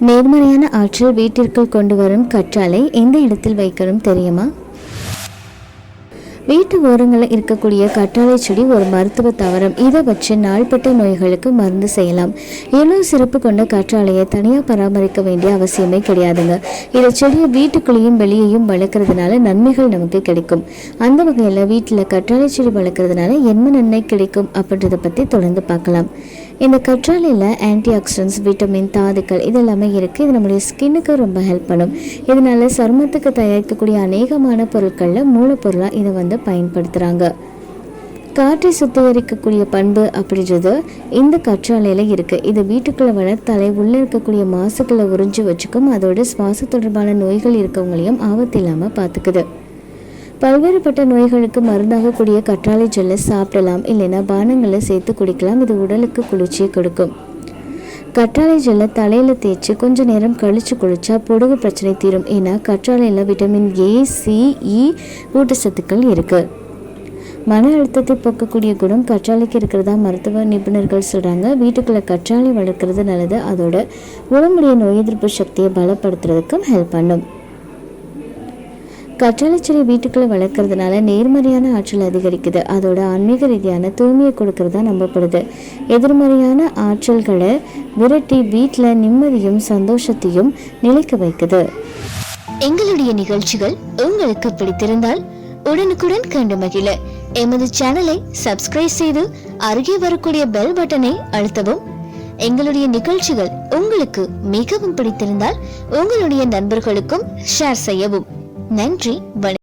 நேர்மறையான ஆற்றல் வீட்டிற்குள் கொண்டு வரும் கற்றாழை எந்த இடத்தில் வைக்கணும் தெரியுமா? வீட்டு ஓரங்களில் இருக்கக்கூடிய கற்றாழை செடி ஒரு மருத்துவ தவறம் இதை வச்சு நாள்பட்ட நோய்களுக்கு மருந்து செய்யலாம். இவ்வளவு சிறப்பு கொண்ட கற்றாழையை தனியாக பராமரிக்க வேண்டிய அவசியமே கிடையாதுங்க. இந்த செடியை வீட்டுக்குள்ளேயும் வெளியேயும் வளர்க்குறதுனால நன்மைகள் நமக்கு கிடைக்கும். அந்த வகையில் வீட்டில் கற்றாழை செடி வளர்க்குறதுனால என்ன நன்மை கிடைக்கும் அப்படின்றத பற்றி தொடர்ந்து பார்க்கலாம். இந்த கற்றாழையில் ஆன்டி ஆக்சிடென்ட்ஸ் விட்டமின் தாதுக்கள் இதெல்லாமே இருக்குது இது நம்மளுடைய ஸ்கின்னுக்கு ரொம்ப ஹெல்ப் பண்ணும். இதனால் சருமத்துக்கு தயாரிக்கக்கூடிய அநேகமான பொருட்களில் மூலப்பொருளாக இதை வந்து பயன்படுத்துகிறாங்க காற்றை சுத்திகரிக்கக்கூடிய பண்பு அப்படின்றது இந்த கற்றாலையில் இருக்குது இது வீட்டுக்குள்ளே வளர்த்தாலே உள்ளே இருக்கக்கூடிய மாசுக்களை உறிஞ்சி வச்சுக்கும் அதோட சுவாச தொடர்பான நோய்கள் இருக்கவங்களையும் ஆபத்து இல்லாமல் பார்த்துக்குது பல்வேறுபட்ட நோய்களுக்கு மருந்தாகக்கூடிய கற்றாழை ஜெல்லை சாப்பிடலாம் இல்லைன்னா பானங்களை சேர்த்து குடிக்கலாம். இது உடலுக்கு குளிர்ச்சியை கொடுக்கும். கற்றாழை ஜெல்லை தலையில் தேய்ச்சி கொஞ்ச நேரம் கழித்து குளிச்சா பொடுகு பிரச்சனை தீரும். ஏன்னா கற்றாழையில் vitamin A C E e ஊட்டச்சத்துக்கள் இருக்குது மன அழுத்தத்தை போக்கக்கூடிய குணம் கற்றாழைக்கு இருக்கிறதா மருத்துவ நிபுணர்கள் சொல்கிறாங்க வீட்டுக்குள்ளே கற்றாழை வளர்க்குறது நல்லது. அதோட உடம்புடைய நோய் எதிர்ப்பு சக்தியை பலப்படுத்துறதுக்கும் ஹெல்ப் பண்ணும். கற்றாழைச்செடி வீட்டுக்குள்ளே வளர்க்குறதுனால நேர்மறையான ஆற்றல் அதிகரிக்குது. அதோட ஆன்மீக ரீதியான தூய்மையை கொடுக்கறதா நம்பப்படுது. எதிர்மறையான ஆற்றல்களை விரட்டி வீட்டில் நிம்மதியும் சந்தோஷத்தையும் நிலைக்க வைக்குது. எங்களுடைய நிகழ்ச்சிகள் உங்களுக்கு பிடித்திருந்தால் உடனுக்குடன் கண்டு மகிழ. எமது சேனலை சப்ஸ்கிரைப் செய்து அருகே வரக்கூடிய பெல் பட்டனை அழுத்தவும். எங்களுடைய நிகழ்ச்சிகள் உங்களுக்கு மிகவும் பிடித்திருந்தால் உங்களுடைய நண்பர்களுக்கும் ஷேர் செய்யவும். நன்றி வணக்கம்.